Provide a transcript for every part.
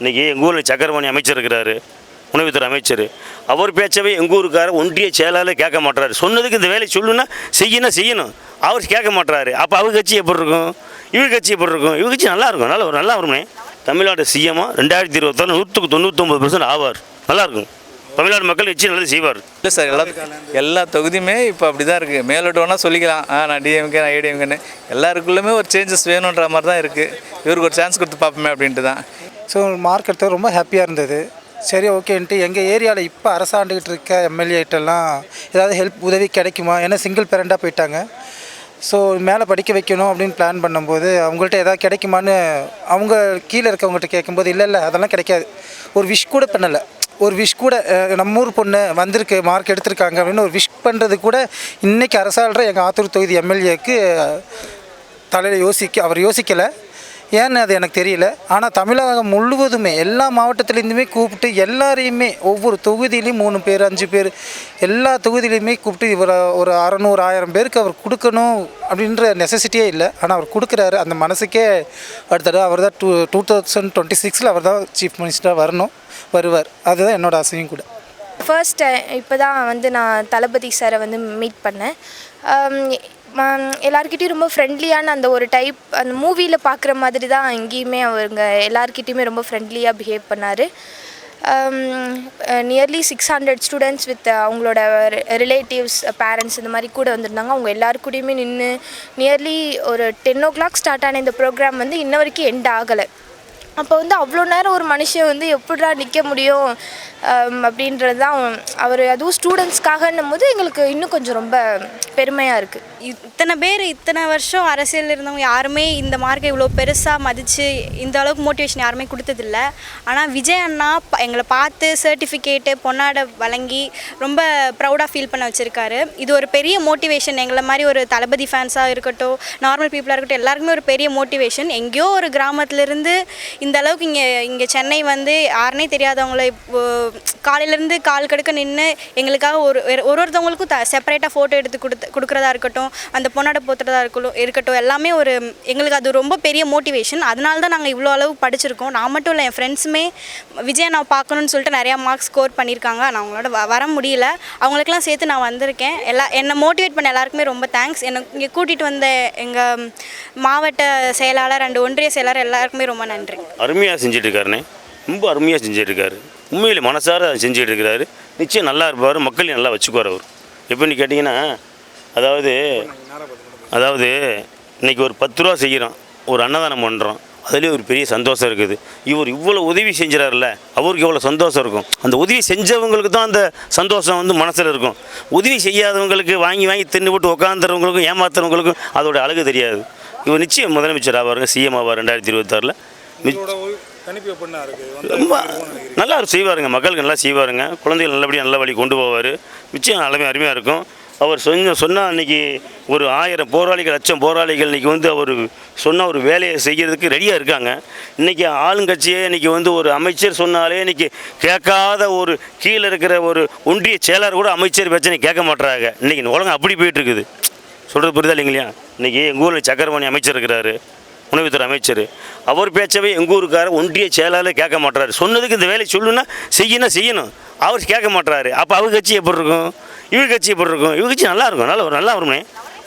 இன்றைக்கி எங்கள் ஊரில் சக்கரபாணி அமைச்சர் இருக்கிறாரு உணவுத்துறை அமைச்சர். அவர் பேச்சவே எங்கள் ஊருக்கார ஒன்றிய செயலாளர் கேட்க மாட்டாரு சொன்னதுக்கு இந்த வேலையை சொல்லுன்னா செய்யணும் செய்யணும். அவர் கேட்க மாட்டாரு அப்போ அவர் கட்சி எப்படி இருக்கும்? இவர் கட்சி எப்படி இருக்கும்? இவர் கட்சி நல்லா இருக்கும். நல்லா நல்லா வருமே தமிழ்நாடு சிஎம்மாக ரெண்டாயிரத்தி இருபத்தாறு நூற்றுக்கு தொண்ணூற்றொம்பது பர்சன்ட் ஆவார். நல்லா இருக்கும். தமிழ்நாடு மக்கள் வச்சு நல்லது செய்வார். இல்லை சார் எல்லா எல்லா தொகுதியுமே இப்போ அப்படி தான் இருக்குது மேலோட்டம்னா வேணால் சொல்லிக்கலாம். ஆ நான் டிஎம்கே நான் ஏடிஎம்கேன்னு எல்லாருக்குள்ளுமே ஒரு சேஞ்சஸ் வேணுன்ற மாதிரி தான் இருக்குது இவருக்கு ஒரு சான்ஸ் கொடுத்து பார்ப்போமே அப்படின்ட்டு தான் ஸோ மார்க் எடுத்தது ரொம்ப ஹாப்பியாக இருந்தது. சரி ஓகேன்ட்டு எங்கள் ஏரியாவில் இப்போ அரசாண்டுகிட்டு இருக்க எம்எல்ஏட்டெல்லாம் ஏதாவது ஹெல்ப் உதவி கிடைக்குமா? ஏன்னா சிங்கிள் பேரண்டாக போயிட்டாங்க. ஸோ மேலே படிக்க வைக்கணும் அப்படின்னு பிளான் பண்ணும்போது அவங்கள்ட்ட ஏதாவது கிடைக்குமான்னு அவங்க கீழே இருக்கவங்ககிட்ட கேட்கும்போது இல்லை இல்லை அதெல்லாம் கிடைக்காது. ஒரு விஷ் கூட பண்ணலை. ஒரு விஷ் கூட நம்ம ஊர் பொண்ணு வந்திருக்கு மார்க் எடுத்திருக்காங்க அப்படின்னு ஒரு விஷ் பண்ணுறது கூட இன்றைக்கி அரசாள்ற எங்கள் ஆத்தூர் தொகுதி எம்எல்ஏக்கு தலையில் யோசிக்க அவர் யோசிக்கலை. ஏன்னு அது எனக்கு தெரியல. ஆனால் தமிழகம் முழுவதுமே எல்லா மாவட்டத்துலேருந்துமே கூப்பிட்டு எல்லாரையுமே ஒவ்வொரு தொகுதியிலையும் மூணு பேர் அஞ்சு பேர் எல்லா தொகுதியிலையுமே கூப்பிட்டு இவர் ஒரு அறநூறு ஆயிரம் பேருக்கு அவர் கொடுக்கணும் அப்படின்ற நெசசிட்டியே இல்லை. ஆனால் அவர் கொடுக்குறாரு. அந்த மனசுக்கே அடுத்தது அவர் தான் டூ டூ தௌசண்ட் டுவெண்ட்டி சிக்ஸில் அவர் தான் சீஃப் மினிஸ்டராக வரணும் வருவார். அதுதான் என்னோட ஆசையும் கூட. ஃபர்ஸ்ட் இப்போ தான் வந்து நான் தளபதி சாரை வந்து மீட் பண்ணேன். எல்லாருக்கிட்டையும் ரொம்ப ஃப்ரெண்ட்லியான அந்த ஒரு டைப் அந்த மூவியில் பார்க்குற மாதிரி தான் இங்கேயுமே அவங்க எல்லார்கிட்டயுமே ரொம்ப ஃப்ரெண்ட்லியாக பிஹேவ் பண்ணார். Nearly six hundred students with அவங்களோட ரிலேட்டிவ்ஸ் பேரண்ட்ஸ் இந்த மாதிரி கூட வந்திருந்தாங்க. அவங்க எல்லாருக்கூடையுமே கூடயுமே நின்று நியர்லி ஒரு டென் ஓ கிளாக் ஸ்டார்ட் ஆன இந்த ப்ரோக்ராம் வந்து இன்ன வரைக்கும் எண்ட் ஆகலை. அப்போ வந்து அவ்வளோ நேரம் ஒரு மனுஷன் வந்து எப்படா நிற்க முடியும் அப்படின்றது தான் அவர் அதுவும் ஸ்டூடெண்ட்ஸ்க்காகன்னும் போது எங்களுக்கு இன்னும் கொஞ்சம் ரொம்ப பெருமையாக இருக்குது இத்தனை பேர் இத்தனை வருஷம் அரசியலில் இருந்தவங்க யாருமே இந்த மார்க்கை இவ்வளோ பெருசாக மதித்து இந்த அளவுக்கு மோட்டிவேஷன் யாருமே கொடுத்ததில்ல. ஆனால் விஜய் அண்ணா ப- எங்களை பார்த்து சர்டிஃபிகேட்டு பொன்னாடை வழங்கி ரொம்ப ப்ரௌடாக ஃபீல் பண்ண வச்சுருக்காரு. இது ஒரு பெரிய மோட்டிவேஷன் எங்களை மாதிரி ஒரு தளபதி ஃபேன்ஸாக இருக்கட்டும் நார்மல் பீப்புளாக இருக்கட்டும் எல்லாருக்குமே ஒரு பெரிய மோட்டிவேஷன் எங்கேயோ ஒரு கிராமத்துலேருந்து இந்த அளவுக்கு இங்கே இங்கே சென்னை வந்து யாருனே தெரியாதவங்கள காலையிலேருந்து கால் கடுக்க நின்று எங்களுக்காக ஒரு ஒரு ஒருத்தவங்களுக்கும் த செப்பரேட்டாக ஃபோட்டோ எடுத்து கொடுத்து கொடுக்குறதா இருக்கட்டும் அந்த பொண்ணாட போத்துறதா இருக்கட்டும் இருக்கட்டும் எல்லாமே ஒரு எங்களுக்கு அது ரொம்ப பெரிய மோட்டிவேஷன் அதனால தான் நாங்கள் இவ்வளோ அளவு படிச்சிருக்கோம். நான் மட்டும் இல்லை என் ஃப்ரெண்ட்ஸுமே விஜய் நான் பார்க்கணும்னு சொல்லிட்டு நிறையா மார்க்ஸ் ஸ்கோர் பண்ணியிருக்காங்க. நான் அவங்களோட வர முடியல. அவங்களுக்கெல்லாம் சேர்த்து நான் வந்திருக்கேன். எல்லா என்னை மோட்டிவேட் பண்ண எல்லாருக்குமே ரொம்ப தேங்க்ஸ் என்னை இங்கே கூட்டிகிட்டு வந்த எங்கள் மாவட்ட செயலாளர் அண்ட் ஒன்றிய செயலாளர் எல்லாருக்குமே ரொம்ப நன்றி. அருமையாக செஞ்சுட்டு இருக்காருண்ணே ரொம்ப அருமையாக செஞ்சுட்டு இருக்காரு உண்மையில் மனசார அதை செஞ்சுட்டு இருக்கிறாரு நிச்சயம் நல்லா இருப்பார். மக்களையும் நல்லா வச்சுக்குவார் அவர். எப்படின்னு கேட்டிங்கன்னா அதாவது அதாவது இன்னைக்கு ஒரு பத்து ரூபா செய்கிறோம் ஒரு அன்னதானம் பண்ணுறோம் அதுலேயே ஒரு பெரிய சந்தோஷம் இருக்குது. இவர் இவ்வளோ உதவி செஞ்சுறாருல அவருக்கு எவ்வளோ சந்தோஷம் இருக்கும்? அந்த உதவி செஞ்சவங்களுக்கு தான் அந்த சந்தோஷம் வந்து மனசில் இருக்கும். உதவி செய்யாதவங்களுக்கு வாங்கி வாங்கி தின்னு போட்டு உட்காந்துறவங்களுக்கும் ஏமாத்துறவங்களுக்கும் அதோட அழகு தெரியாது. இவர் நிச்சயம் முதலமைச்சர் ஆவாருங்க சிஎம் ஆவார் ரெண்டாயிரத்தி இருபத்தாறில். ரொம்ப நல்லா செய்வாருங்க மக்களுக்கு நல்லா செய்வாருங்க. குழந்தைகள் நல்லபடியாக நல்ல வழி கொண்டு போவார். நிச்சயம் அருமையாக அருமையாக இருக்கும். அவர் சொன்ன சொன்னால் அன்றைக்கி ஒரு ஆயிரம் போராளிகள் லட்சம் போராளிகள் இன்றைக்கி வந்து அவர் சொன்ன ஒரு வேலையை செய்கிறதுக்கு ரெடியாக இருக்காங்க. இன்றைக்கி ஆளுங்கட்சியே இன்றைக்கி வந்து ஒரு அமைச்சர் சொன்னாலே இன்றைக்கி கேட்காத ஒரு கீழே இருக்கிற ஒரு ஒன்றிய செயலர் கூட அமைச்சர் பிரச்சனை கேட்க மாட்டுறாங்க இன்றைக்கி உலகம் அப்படி போயிட்டுருக்குது. சொல்கிறது புரியுதா இல்லைங்களா? இன்றைக்கி எங்கள் ஊரில் சக்கரபாணி அமைச்சர் இருக்கிறாரு உணவுத்துறை அமைச்சர். அவர் பேச்சவே எங்கள் ஊருக்கார ஒன்றிய செயலாளர் கேட்க மாட்டுறாரு சொன்னதுக்கு இந்த வேலையை சொல்லுன்னா செய்யணும் செய்யணும். அவர் கேட்க மாட்டாரு அப்போ அவர் கட்சி எப்படி இருக்கும்? இவர் கட்சி எப்படி இருக்கும்? இவர் கட்சி நல்லா இருக்கும். நல்லா நல்லா வருமே.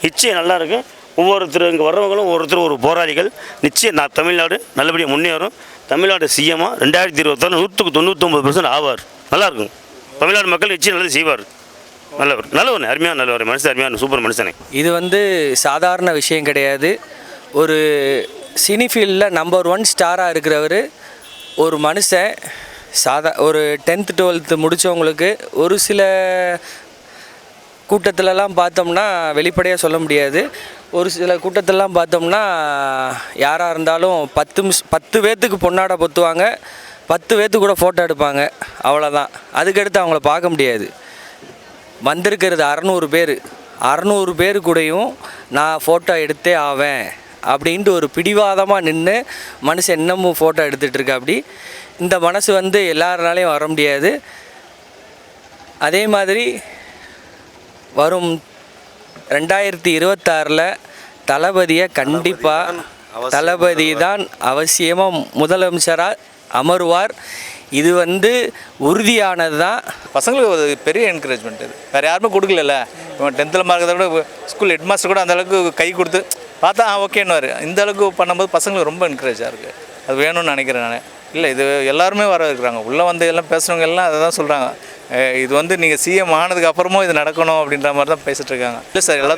நிச்சயம் நல்லா இருக்கும். ஒவ்வொருத்தர் இங்கே வர்றவங்களும் ஒவ்வொருத்தர் ஒரு போராளிகள். நிச்சயம் நான் தமிழ்நாடு நல்லபடியாக முன்னேறும். தமிழ்நாடு சிஎம்மாக ரெண்டாயிரத்தி இருபத்தாறு நூற்றுக்கு தொண்ணூற்றொம்பது பர்சன்ட் ஆவார். நல்லா இருக்கும். தமிழ்நாடு மக்கள் நிச்சயம் நல்லது செய்வார். நல்லவர். நல்லவர் அருமையான நல்லவர். மனுஷன் அருமையான சூப்பர் மனுஷனே. இது வந்து சாதாரண விஷயம் கிடையாது. ஒரு சினி ஃபீல்டில் நம்பர் ஒன் ஸ்டாராக இருக்கிறவர் ஒரு மனுஷன் சாதா ஒரு டென்த்து டுவெல்த்து முடித்தவங்களுக்கு ஒரு சில கூட்டத்திலலாம் பார்த்தோம்னா வெளிப்படையாக சொல்ல முடியாது. ஒரு சில கூட்டத்திலலாம் பார்த்தோம்னா யாராக இருந்தாலும் பத்து மிஸ் பத்து பேர்த்துக்கு பொன்னாடை பொத்துவாங்க. பத்து பேர்த்து கூட ஃபோட்டோ எடுப்பாங்க. அவ்வளோதான் அதுக்கடுத்து அவங்கள பார்க்க முடியாது. வந்திருக்கிறது அறநூறு பேர். அறநூறு பேர் கூடயும் நான் ஃபோட்டோ எடுத்தே ஆவேன். அப்படின்ட்டு ஒரு பிடிவாதமாக நின்று மனுஷன் இன்னமும் ஃபோட்டோ எடுத்துகிட்ருக்கா அப்படி. இந்த மனசு வந்து எல்லாருனாலையும் வர முடியாது. அதே மாதிரி வரும் ரெண்டாயிரத்தி இருபத்தாறில் தளபதியை கண்டிப்பாக தளபதி தான் அவசியமாக முதலமைச்சராக அமருவார். இது வந்து உறுதியானது தான். பசங்களுக்கு ஒரு பெரிய என்கரேஜ்மெண்ட் இது. வேறு யாருமே கொடுக்கல இவன் டென்த்தில் மார்க்கத்தை விட ஸ்கூல் ஹெட் மாஸ்டர் கூட அந்தளவுக்கு கை கொடுத்து பார்த்தா ஆ ஓகேன்னு இந்த அளவுக்கு பண்ணும்போது பசங்களுக்கு ரொம்ப என்கரேஜாக இருக்குது அது வேணும்னு நினைக்கிறேன் நான். இல்லை இது எல்லாருமே வர இருக்கிறாங்க உள்ளே வந்து எல்லாம் பேசுகிறவங்க எல்லாம் அதை தான் சொல்கிறாங்க இது வந்து நீங்கள் சிஎம் ஆனதுக்கு அப்புறமும் இது நடக்கணும் அப்படின்ற மாதிரி தான் பேசிட்டு இருக்காங்க. இல்லை சார் எல்லா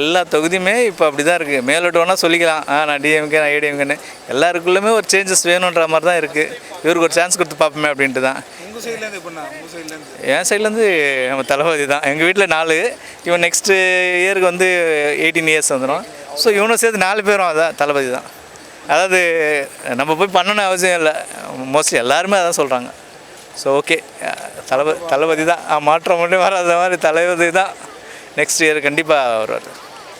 எல்லா தொகுதியுமே இப்போ அப்படி தான் இருக்குது மேலோட்டம்னா சொல்லிக்கலாம். ஆ நான் டிஎம்கே நான் ஏடிஎம்கேன்னு எல்லாருக்குள்ளுமே ஒரு சேஞ்சஸ் வேணுன்ற மாதிரி தான் இருக்குது இவருக்கு ஒரு சான்ஸ் கொடுத்து பார்ப்போமே அப்படின்ட்டு தான். என் சைட்லேருந்து நம்ம தளபதி தான். எங்கள் வீட்டில் நாலு. இவன் நெக்ஸ்ட்டு இயருக்கு வந்து எயிட்டீன் இயர்ஸ் வந்துடும் ஸோ இவனும் சேர்த்து நாலு பேரும் அதான் தளபதி தான். அதாவது நம்ம போய் பண்ணணும்னு அவசியம் இல்லை. மோஸ்ட்லி எல்லாருமே அதான் சொல்கிறாங்க ஸோ ஓகே தளபதி தளபதி தான். மாற்றம் மட்டும் வராத மாதிரி தளபதி தான். நெக்ஸ்ட் இயர் கண்டிப்பாக வருவார்.